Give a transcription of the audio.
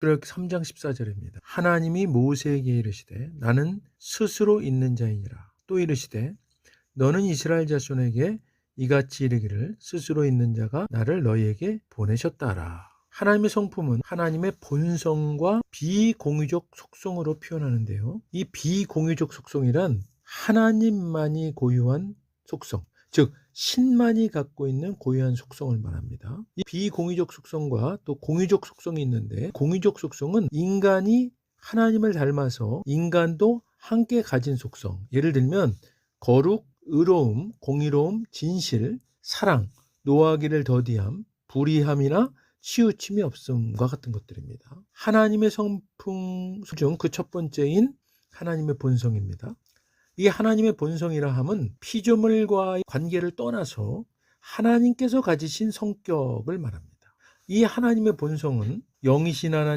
출애굽 3장 14절입니다. 하나님이 모세에게 이르시되 나는 스스로 있는 자이니라. 또 이르시되 너는 이스라엘 자손에게 이같이 이르기를 스스로 있는 자가 나를 너희에게 보내셨다라. 하나님의 성품은 하나님의 본성과 비공유적 속성으로 표현하는데요. 이 비공유적 속성이란 하나님만이 고유한 속성, 즉 신만이 갖고 있는 고유한 속성을 말합니다. 이 비공유적 속성과 또 공유적 속성이 있는데 공유적 속성은 인간이 하나님을 닮아서 인간도 함께 가진 속성. 예를 들면 거룩, 의로움, 공의로움, 진실, 사랑, 노하기를 더디함, 불의함이나 치우침이 없음과 같은 것들입니다. 하나님의 성품 중 그 첫 번째인 하나님의 본성입니다. 이 하나님의 본성이라 함은 피조물과의 관계를 떠나서 하나님께서 가지신 성격을 말합니다. 이 하나님의 본성은 영이신 하나님